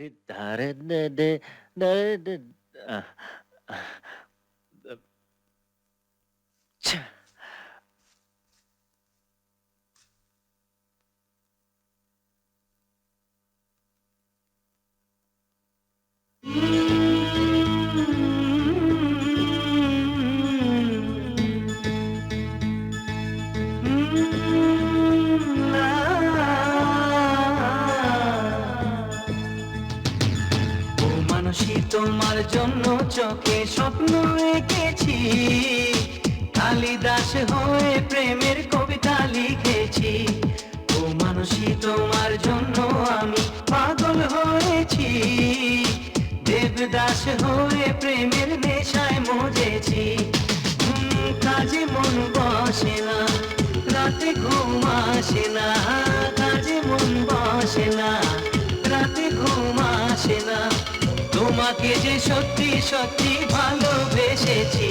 Did, da, da, da, da, da, da, ah, ah. ও তোমার জন্য চোখে স্বপ্ন এঁকেছি কালিদাস হয়ে প্রেমের কবিতা লিখেছি। ও মানসী, তোমার জন্য আমি পাগল হয়েছি। দেবদাস হয়ে প্রেমের নেশায় মজেছি। কাজে মন বসে না, রাতে ঘুম আসে না। কাজে মন বসে না, রাতে ঘুম আসে না। তোমাকে যে সত্যি সত্যি ভালোবেসেছি।